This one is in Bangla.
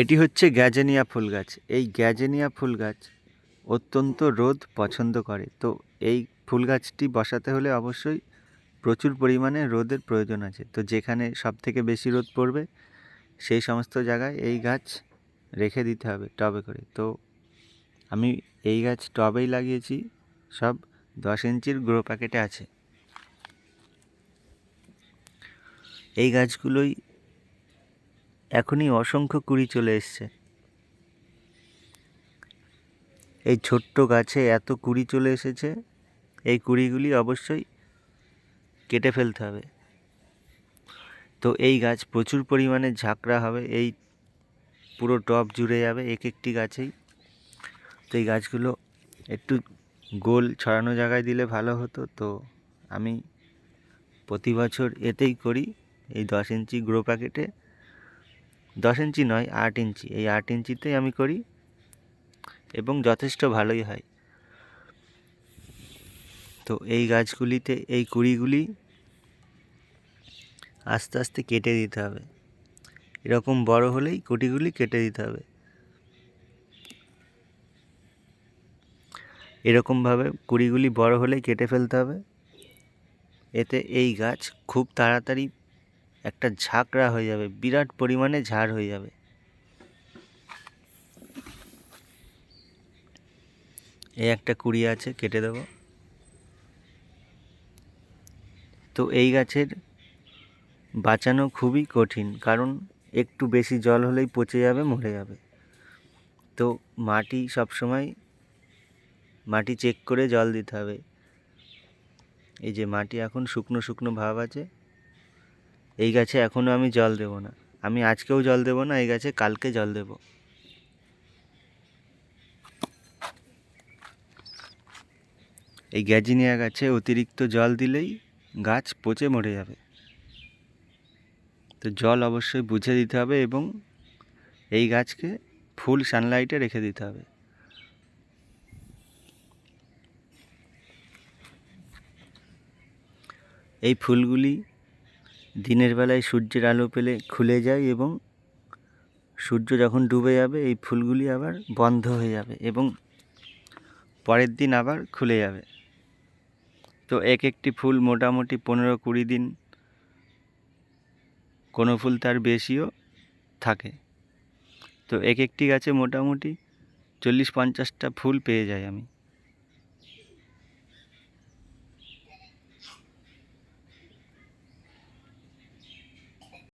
এটি হচ্ছে গ্যাজেনিয়া ফুল গাছ এই গ্যাজেনিয়া ফুল গাছ অত্যন্ত রোদ পছন্দ করে। তো এই ফুল গাছটি বসাতে হলে অবশ্যই প্রচুর পরিমাণে রোদের প্রয়োজন আছে। তো যেখানে সব থেকে বেশি রোদ পড়বে, সেই সমস্ত জায়গায় এই গাছ রেখে দিতে হবে টবে করে। তো আমি এই গাছ টবেই লাগিয়েছি, সব দশ ইঞ্চির গ্রো প্যাকেটে আছে। এই গাছগুলোই এখনই অসংখ্য কুড়ি চলে এসছে। এই ছোট্ট গাছে এত কুড়ি চলে এসেছে, এই কুড়িগুলি অবশ্যই কেটে ফেলতে হবে। তো এই গাছ প্রচুর পরিমাণে ঝাঁকড়া হবে, এই পুরো টব জুড়ে যাবে এক একটি গাছেই। তো এই গাছগুলো একটু গোল ছড়ানো জায়গায় দিলে ভালো হতো, তো আমি প্রতি বছর এতেই করি, এই দশ ইঞ্চি গ্রো প্যাকেটে। দশ ইঞ্চি নয়, আট ইঞ্চি। এই আট ইঞ্চিতেই আমি করি এবং যথেষ্ট ভালোই হয়। তো এই গাছগুলিতে, এই কুড়িগুলি আস্তে আস্তে কেটে দিতে হবে। এরকম বড় হলেই কুটিগুলি কেটে দিতে হবে। এরকমভাবে কুড়িগুলি বড় হলেই কেটে ফেলতে হবে। এতে এই গাছ খুব তাড়াতাড়ি একটা ঝাঁকড়া হয়ে যাবে, বিরাট পরিমাণে ঝাড় হয়ে যাবে। এই একটা কুড়ি আছে, কেটে দেবো। তো এই গাছের বাঁচানো খুবই কঠিন, কারণ একটু বেশি জল হলেই পচে যাবে, মরে যাবে। তো মাটি সবসময়, মাটি চেক করে জল দিতে হবে। এই যে মাটি এখন শুকনো শুকনো ভাব আছে এই গাছে এখনও আমি জল দেব না। আমি আজকেও জল দেব না, এই গাছে কালকে জল দেব। এই গ্যাজিনিয়া গাছে অতিরিক্ত জল দিলেই গাছ পচে মরে যাবে। তো জল অবশ্যই বুঝে দিতে হবে এবং এই গাছকে ফুল সানলাইটে রেখে দিতে হবে। এই ফুলগুলি দিনের বেলায় সূর্যের আলো পেলে খুলে যায় এবং সূর্য যখন ডুবে যাবে, এই ফুলগুলি আবার বন্ধ হয়ে যাবে এবং পরের দিন আবার খুলে যাবে। তো এক একটি ফুল মোটামুটি পনেরো কুড়ি দিন কোনো ফুল তার বেশিও থাকে। তো এক একটি গাছে মোটামুটি চল্লিশ পঞ্চাশটা ফুল পেয়ে যাই আমি।